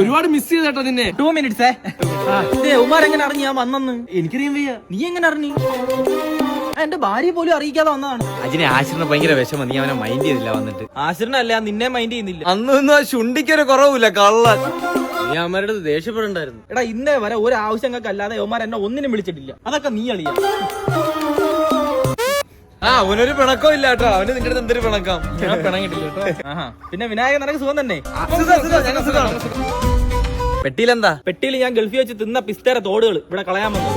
ഒരുപാട് മിസ് ചെയ്തേട്ടോ നിന്നെ. Two minutes Umar എങ്ങനെ അറിഞ്ഞു? ഞാൻ വന്നെന്ന്. എനിക്കറിയാൻ വയ്യ. നീ എങ്ങനെ അറിഞ്ഞു? എന്റെ ഭാര്യ പോലും അറിയിക്കാതെ വന്നതാണ്. അജിനെ ആശിറിന് ഭയങ്കര വിഷമം. നീ അവനെ മൈൻഡ് ചെയ്തില്ല വന്നിട്ട്. അല്ല നിന്നെ മൈൻഡ് ചെയ്യുന്നില്ല. അന്നൊന്നും ആ ശുണ്ടിക്കൊരു കുറവില്ല കള്ള നീ അമ്മരുടെ അടുത്ത് ദേഷ്യപ്പെടണ്ടായിരുന്നു. എടാ ഇന്നേ വരെ ഒരു ആവശ്യങ്ങൾക്കല്ലാതെ യവന്മാർ എന്നെ ഒന്നിനും വിളിച്ചിട്ടില്ല. അതൊക്കെ നീ അളിയ ആ അവനൊരു പിണക്കം ഇല്ല കേട്ടോ. അവന് നിന്റെ അടുത്ത് എന്തൊരു പിണക്കം? ഞാൻ പിണങ്ങിട്ടില്ല കേട്ടോ. ആഹാ. പിന്നെ വിനായകൻ നിനക്ക് സുഖം തന്നെ? പെട്ടിയിലെന്താ? പെട്ടിയിൽ ഞാൻ ഗൾഫിൽ വെച്ച് തിന്ന പിസ്തേര തോടുകൾ ഇവിടെ കളയാൻ വന്നു.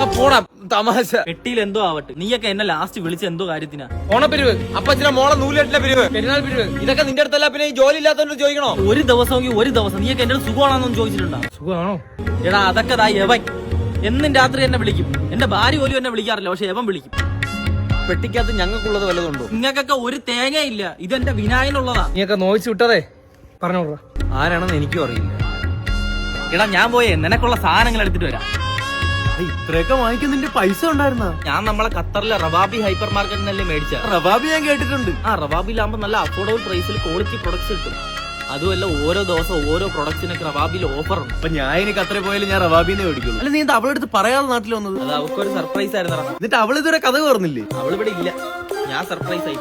ആ, പോടാ തമാശ. പെട്ടിയിൽ എന്തോ ആവട്ടെ. നീയൊക്കെ എന്നെ ലാസ്റ്റ് വിളിച്ച എന്തോ കാര്യത്തിനാ. ഓണപ്പിരിവ്. അപ്പച്ചനെ മോളെ നൂലെട്ടിലെ പിരിവ്. പെരുന്നാൾ പിരിവ്. ഇതൊക്കെ നിന്റെ അടുത്തല്ല പിന്നെ ഈ ജോലി ഇല്ലാത്തവരോട് ചോദിക്കണോ? ഒരു ദിവസമെങ്കിൽ ഒരു ദിവസം. നീയൊക്കെ എന്റെ സുഖമാണെന്നൊന്നും ചോദിച്ചിട്ടുണ്ടോ? സുഖമാണോ? എടാ അതൊക്കെ ദാ യവൻ. എന്നും രാത്രി എന്നെ വിളിക്കും. എന്റെ ഭാര്യ പോലും എന്നെ വിളിക്കാറില്ല പക്ഷെ യവൻ വിളിക്കും. പെട്ടിക്കകത്ത് ഞങ്ങൾക്കുള്ളത് വല്ലതുണ്ടോ നിങ്ങൾക്കൊക്കെ ഒരു തേങ്ങയില്ല. ഇതെന്റെ വിനായനുള്ളതാ നീയൊക്കെ നോയിച്ചു വിട്ടതേ. പറഞ്ഞോളൂ. ആരാണെന്ന് എനിക്കും അറിയില്ല. എടാ ഞാൻ പോയേ നിനക്കുള്ള സാധനങ്ങൾ എടുത്തിട്ട് വരാം. ഇത്രയൊക്കെ വാങ്ങിക്കാൻ നിന്റെ പൈസ ഉണ്ടായിരുന്ന? ഞാൻ നമ്മളെ ഖത്തറിലെ റവാബി ഹൈപ്പർ മാർക്കറ്റിനല്ലേ മേടിച്ച റബാബി ഞാൻ കേട്ടിട്ടുണ്ട്. ആ റവാബിലാകുമ്പോൾ നല്ല അഫോർഡബിൾ പ്രൈസിൽ ക്വാളിറ്റി പ്രൊഡക്ട്സ് കിട്ടും. അതുമല്ല ഓരോ ദിവസം ഓരോ പ്രൊഡക്ട്സിനൊക്കെ റവാബിൽ ഓഫർ ഉണ്ട്. അപ്പൊ ഞാൻ എനിക്ക് അത്ര പോയാലും ഞാൻ റവാബിനെ മേടിക്കുള്ളൂ. അല്ല നീ എന്താ അവളുടെ അടുത്ത് പറയാതെ നാട്ടിൽ വന്നത്? അത് അവൾക്കൊരു സർപ്രൈസ് ആയിരുന്നു എന്നിട്ട് അവൾ ഇതുവരെ കഥ കയറുന്നില്ലേ? അവളിവിടെ ഇല്ല. ഞാൻ സർപ്രൈസ് ആയി.